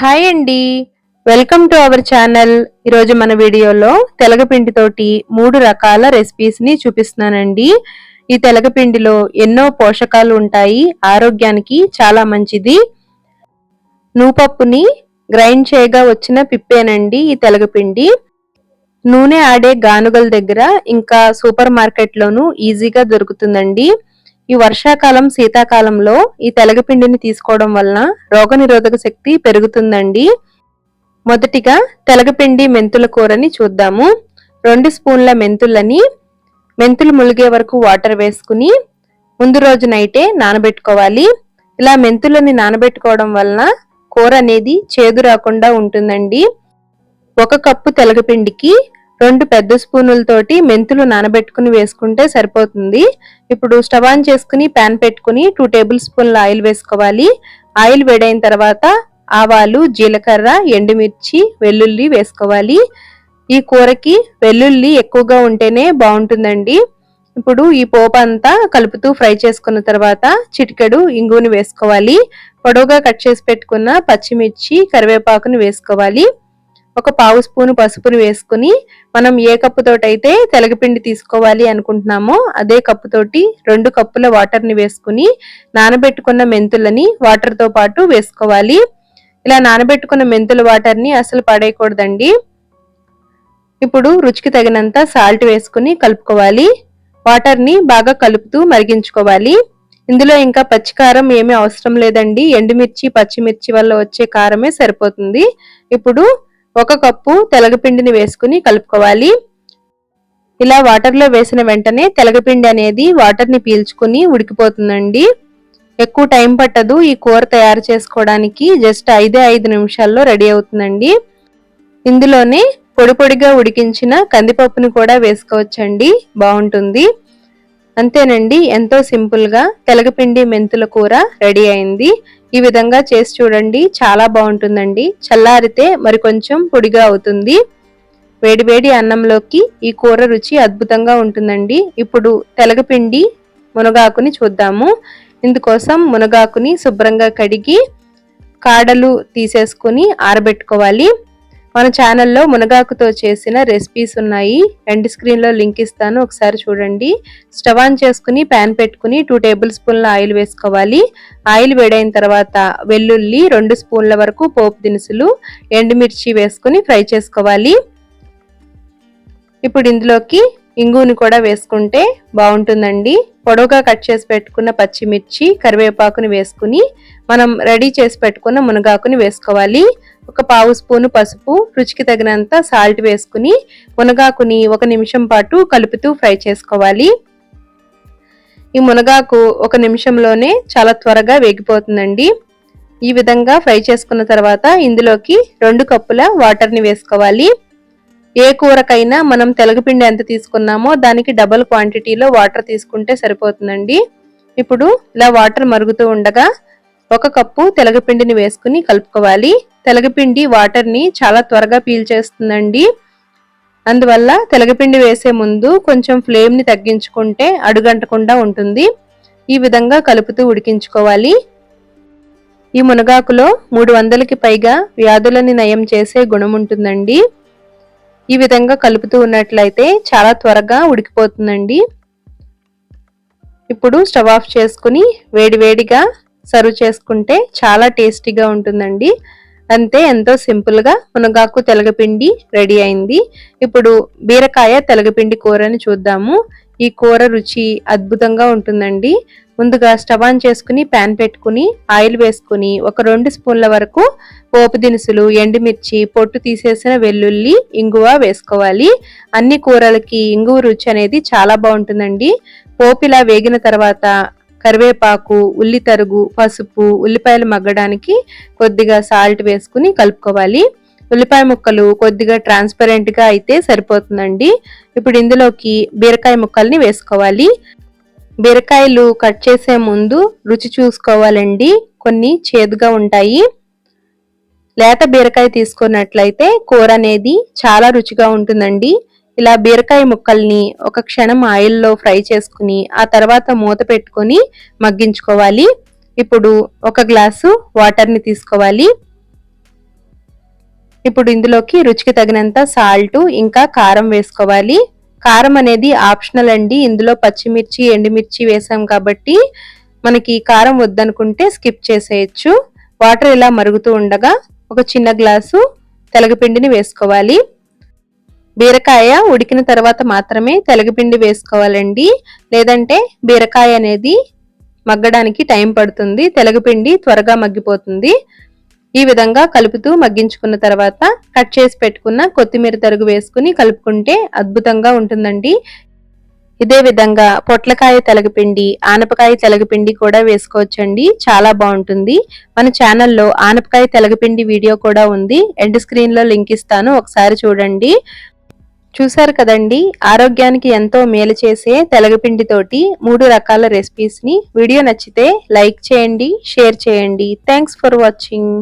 Hi అండి welcome to our channel ఈరోజు మన వీడియోలో తెలగపిండితోటి మూడు రకాల రెసిపీస్ని చూపిస్తున్నానండి ఈ తెలగపిండిలో ఎన్నో పోషకాలు ఉంటాయి. ఆరోగ్యానికి చాలా మంచిది. నూపప్పుని గ్రైండ్ చేయగా వచ్చిన పిప్పేనండి ఈ తెలగపిండి. నూనె ఆడే గానుగల దగ్గర ఇంకా సూపర్ మార్కెట్లోనూ ఈజీగా దొరుకుతుందండి. ఈ వర్షాకాలం శీతాకాలంలో ఈ తెలగపిండిని తీసుకోవడం వలన రోగనిరోధక శక్తి పెరుగుతుందండి. మొదటిగా తెలగపిండి మెంతుల కూరని చూద్దాము. రెండు స్పూన్ల మెంతులని మెంతులు ములిగే వరకు వాటర్ వేసుకుని ముందు రోజు నైటే నానబెట్టుకోవాలి. ఇలా మెంతులని నానబెట్టుకోవడం వలన కూర అనేది చేదు రాకుండా ఉంటుందండి. ఒక కప్పు తెలగపిండికి రెండు పెద్ద స్పూనులతోటి మెంతులు నానబెట్టుకుని వేసుకుంటే సరిపోతుంది. ఇప్పుడు స్టవ్ ఆన్ చేసుకుని ప్యాన్ పెట్టుకుని టూ టేబుల్ స్పూన్ల ఆయిల్ వేసుకోవాలి. ఆయిల్ వేడైన తర్వాత ఆవాలు జీలకర్ర ఎండుమిర్చి వెల్లుల్లి వేసుకోవాలి. ఈ కూరకి వెల్లుల్లి ఎక్కువగా ఉంటేనే బాగుంటుందండి. ఇప్పుడు ఈ పోపు అంతా కలుపుతూ ఫ్రై చేసుకున్న తర్వాత చిటికెడు ఇంగుని వేసుకోవాలి. పొడవుగా కట్ చేసి పెట్టుకున్న పచ్చిమిర్చి కరివేపాకుని వేసుకోవాలి. ఒక పావు స్పూను పసుపుని వేసుకుని మనం ఏ కప్పుతోటైతే తెలగపిండి తీసుకోవాలి అనుకుంటున్నామో అదే కప్పుతోటి రెండు కప్పుల వాటర్ని వేసుకుని నానబెట్టుకున్న మెంతులని వాటర్తో పాటు వేసుకోవాలి. ఇలా నానబెట్టుకున్న మెంతుల వాటర్ని అసలు పడేయకూడదండి. ఇప్పుడు రుచికి తగినంత సాల్ట్ వేసుకుని కలుపుకోవాలి. వాటర్ని బాగా కలుపుతూ మరిగించుకోవాలి. ఇందులో ఇంకా పచ్చికారం ఏమీ అవసరం లేదండి. ఎండుమిర్చి పచ్చిమిర్చి వల్ల వచ్చే కారమే సరిపోతుంది. ఇప్పుడు ఒక కప్పు తెలగపిండిని వేసుకుని కలుపుకోవాలి. ఇలా వాటర్లో వేసిన వెంటనే తెలగపిండి అనేది వాటర్ని పీల్చుకుని ఉడికిపోతుందండి. ఎక్కువ టైం పట్టదు ఈ కూర తయారు చేసుకోవడానికి. జస్ట్ ఐదే ఐదు నిమిషాల్లో రెడీ అవుతుందండి. ఇందులోనే పొడి పొడిగా ఉడికించిన కందిపప్పుని కూడా వేసుకోవచ్చండి. బాగుంటుంది. అంతేనండి ఎంతో సింపుల్గా తెలగపిండి మెంతుల కూర రెడీ అయింది. ఈ విధంగా చేసి చూడండి. చాలా బాగుంటుందండి. చల్లారితే మరి కొంచెం పొడిగా అవుతుంది. వేడివేడి అన్నంలోకి ఈ కూర రుచి అద్భుతంగా ఉంటుందండి. ఇప్పుడు తెలగపిండి మునగాకుని చూద్దాము. ఇందుకోసం మునగాకుని శుభ్రంగా కడిగి కాడలు తీసేసుకుని ఆరబెట్టుకోవాలి. మన ఛానల్లో మునగాకుతో చేసిన రెసిపీస్ ఉన్నాయి. ఎండ్ స్క్రీన్లో లింక్ ఇస్తాను. ఒకసారి చూడండి. స్టవ్ ఆన్ చేసుకుని ప్యాన్ పెట్టుకుని టూ టేబుల్ స్పూన్ల ఆయిల్ వేసుకోవాలి. ఆయిల్ వేడైన తర్వాత వెల్లుల్లి రెండు స్పూన్ల వరకు పోపు దినుసులు ఎండుమిర్చి వేసుకుని ఫ్రై చేసుకోవాలి. ఇప్పుడు ఇందులోకి ఇంగుని కూడా వేసుకుంటే బాగుంటుందండి. పొడవుగా కట్ చేసి పెట్టుకున్న పచ్చిమిర్చి కరివేపాకుని వేసుకుని మనం రెడీ చేసి పెట్టుకున్న మునగాకుని వేసుకోవాలి. ఒక పావు స్పూను పసుపు రుచికి తగినంత సాల్ట్ వేసుకుని మునగాకుని ఒక నిమిషం పాటు కలుపుతూ ఫ్రై చేసుకోవాలి. ఈ మునగాకు ఒక నిమిషంలోనే చాలా త్వరగా వేగిపోతుందండి. ఈ విధంగా ఫ్రై చేసుకున్న తర్వాత ఇందులోకి రెండు కప్పుల వాటర్ని వేసుకోవాలి. ఏ కూరకైనా మనం తెలగపిండి ఎంత తీసుకున్నామో దానికి డబల్ క్వాంటిటీలో వాటర్ తీసుకుంటే సరిపోతుందండి. ఇప్పుడు ఇలా వాటర్ మరుగుతూ ఉండగా ఒక కప్పు తెలగపిండిని వేసుకుని కలుపుకోవాలి. తెలగపిండి వాటర్ని చాలా త్వరగా పీల్చేస్తుందండి అందువల్ల తెలగపిండి వేసే ముందు కొంచెం ఫ్లేమ్ని తగ్గించుకుంటే అడుగంటకుండా ఉంటుంది. ఈ విధంగా కలుపుతూ ఉడికించుకోవాలి. ఈ మునగాకులో మూడు వందలకి పైగా వ్యాధులని నయం చేసే గుణం ఉంటుందండి. ఈ విధంగా కలుపుతూ ఉన్నట్లయితే చాలా త్వరగా ఉడికిపోతుందండి. ఇప్పుడు స్టవ్ ఆఫ్ చేసుకుని వేడివేడిగా సర్వ్ చేసుకుంటే చాలా టేస్టీగా ఉంటుందండి. అంతే ఎంతో సింపుల్గా మునగాకు తెలగపిండి రెడీ అయింది. ఇప్పుడు బీరకాయ తెలగపిండి కూరని చూద్దాము. ఈ కూర రుచి అద్భుతంగా ఉంటుందండి. ముందుగా స్టవ్ ఆన్ చేసుకుని ప్యాన్ పెట్టుకుని ఆయిల్ వేసుకుని ఒక రెండు స్పూన్ల వరకు పోపు దినుసులు ఎండుమిర్చి పొట్టు తీసేసిన వెల్లుల్లి ఇంగువ వేసుకోవాలి. అన్ని కూరలకి ఇంగువ రుచి అనేది చాలా బాగుంటుందండి. పోపిలా వేగిన తర్వాత కరివేపాకు ఉల్లి తరుగు పసుపు ఉల్లిపాయలు మగ్గడానికి కొద్దిగా సాల్ట్ వేసుకుని కలుపుకోవాలి. ఉల్లిపాయ ముక్కలు కొద్దిగా ట్రాన్స్పరెంట్గా అయితే సరిపోతుందండి. ఇప్పుడు ఇందులోకి బీరకాయ ముక్కల్ని వేసుకోవాలి. బీరకాయలు కట్ చేసే ముందు రుచి చూసుకోవాలండి. కొన్ని చేదుగా ఉంటాయి. లేత బీరకాయ తీసుకున్నట్లయితే కూర అనేది చాలా రుచిగా ఉంటుందండి. ఇలా బీరకాయ ముక్కల్ని ఒక క్షణం ఆయిల్లో ఫ్రై చేసుకుని ఆ తర్వాత మూత పెట్టుకొని మగ్గించుకోవాలి. ఇప్పుడు ఒక గ్లాసు వాటర్ని తీసుకోవాలి. ఇప్పుడు ఇందులోకి రుచికి తగినంత సాల్ట్ ఇంకా కారం వేసుకోవాలి. కారం అనేది ఆప్షనల్ అండి. ఇందులో పచ్చిమిర్చి ఎండుమిర్చి వేసాం కాబట్టి మనకి కారం వద్దనుకుంటే స్కిప్ చేసేయచ్చు. వాటర్ ఇలా మరుగుతూ ఉండగా ఒక చిన్న గ్లాసు తెలగపిండిని వేసుకోవాలి. బీరకాయ ఉడికిన తర్వాత మాత్రమే తెలగపిండి వేసుకోవాలండి. లేదంటే బీరకాయ అనేది మగ్గడానికి టైం పడుతుంది. తెలగపిండి త్వరగా మగ్గిపోతుంది. ఈ విధంగా కలుపుతూ మగ్గించుకున్న తర్వాత కట్ చేసి పెట్టుకున్న కొత్తిమీర తరుగు వేసుకుని కలుపుకుంటే అద్భుతంగా ఉంటుందండి. ఇదే విధంగా పొట్లకాయ తెలగపిండి ఆనపకాయ తెలగపిండి కూడా వేసుకోవచ్చండి. చాలా బాగుంటుంది. మన ఛానల్లో ఆనపకాయ తెలగపిండి వీడియో కూడా ఉంది. ఎండ్ స్క్రీన్లో లింక్ ఇస్తాను. ఒకసారి చూడండి. చూశారు కదండి? ఆరోగ్యానికి ఎంతో మేలు చేసే తెలగపిండితోటి మూడు రకాల రెసిపీస్ని వీడియో నచ్చితే లైక్ చేయండి షేర్ చేయండి. Thanks for watching